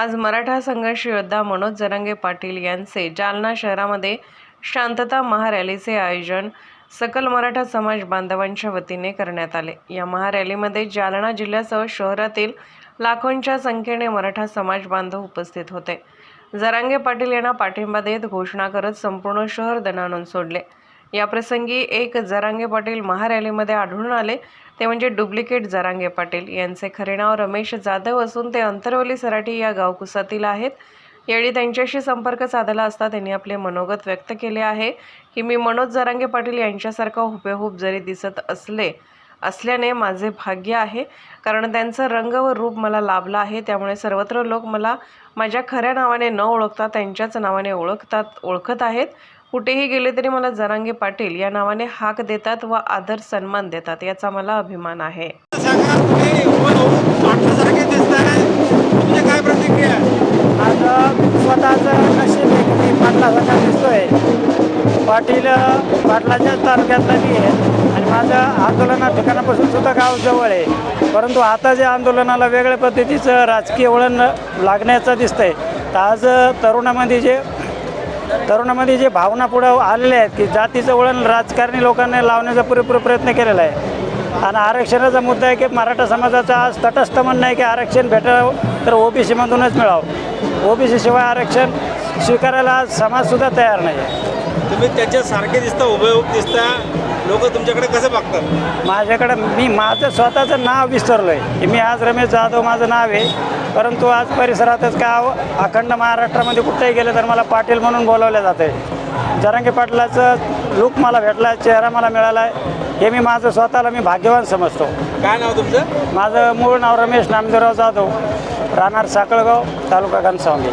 आज मराठा संघर्ष योद्धा मनोज जरांगे पाटील यांचे जालना शहरामध्ये शांतता महारॅलीचे आयोजन सकल मराठा समाज बांधवांच्या वतीने करण्यात आले. या महारॅलीमध्ये जालना जिल्ह्यासह शहरातील लाखोंच्या संख्येने मराठा समाज बांधव उपस्थित होते. जरांगे पाटील यांना पाठिंबा देत घोषणा करत संपूर्ण शहर दणानून सोडले. याप्रसंगी एक जरांगे पाटील महारॅलीमध्ये आढळून आले. ते म्हणजे डुप्लिकेट जरांगे पाटील. यांचे खरे नाव रमेश जाधव असून ते अंतरवली सराठी या गावकुसातील आहेत. यावेळी त्यांच्याशी संपर्क साधला असता त्यांनी आपले मनोगत व्यक्त केले आहे की मी मनोज जरांगे पाटील यांच्यासारखा हुबेहूब जरी दिसत असले असल्याने माझे भाग्य आहे. कारण त्यांचं रंग व रूप मला लाभलं आहे. त्यामुळे सर्वत्र लोक मला माझ्या खऱ्या नावाने न ओळखता त्यांच्याच नावाने ओळखतात ओळखत आहेत. कुठेही गेले तरी मला जरांगे पाटील या नावाने हाक देतात व आदर सन्मान देतात याचा मला अभिमान आहे. काय प्रतिक्रिया स्वतःचं पाटलासारखा दिसतोय. पाटील पाटलाच्या तालुक्यातला मी आहे. आणि माझं आंदोलना ठिकाणापासून सुद्धा गाव जवळ आहे. परंतु आता जे आंदोलनाला वेगळ्या पद्धतीचं राजकीय वळण लागण्याचं दिसतंय तर आज तरुणामध्ये जे तरुणामध्ये जे भावना पुढं आलेल्या आहेत की जातीचं वळण राजकारणी लोकांनी लावण्याचा पुरेपूर प्रयत्न केलेला आहे. आणि आरक्षणाचा मुद्दा आहे की मराठा समाजाचा आज तटस्थ म्हणणं आहे की आरक्षण भेटावं तर ओबीसीमधूनच मिळावं. ओबीसी शिवाय आरक्षण स्वीकारायला आज समाजसुद्धा तयार नाही. आहे तुम्ही त्याच्या सारखे दिसता उभे उभे दिसता. लोक तुमच्याकडे कसे बघतात? माझ्याकडं मी माझं स्वतःचं नाव विसरलो आहे की मी आज रमेश जाधव माझं नाव आहे. परंतु आज परिसरातच काय अखंड महाराष्ट्रामध्ये कुठेही गेलं तर मला पाटील म्हणून बोलवलं जातं आहे जरांगे पाटलाचं लुक मला भेटला चेहरा मला मिळाला. आहे हे मी माझं स्वतःला मी भाग्यवान समजतो. काय नाव तुमचं? माझं मूळ नाव रमेश नामदेवराव जाधव. राहणार साकळगाव तालुका घनसावंगी.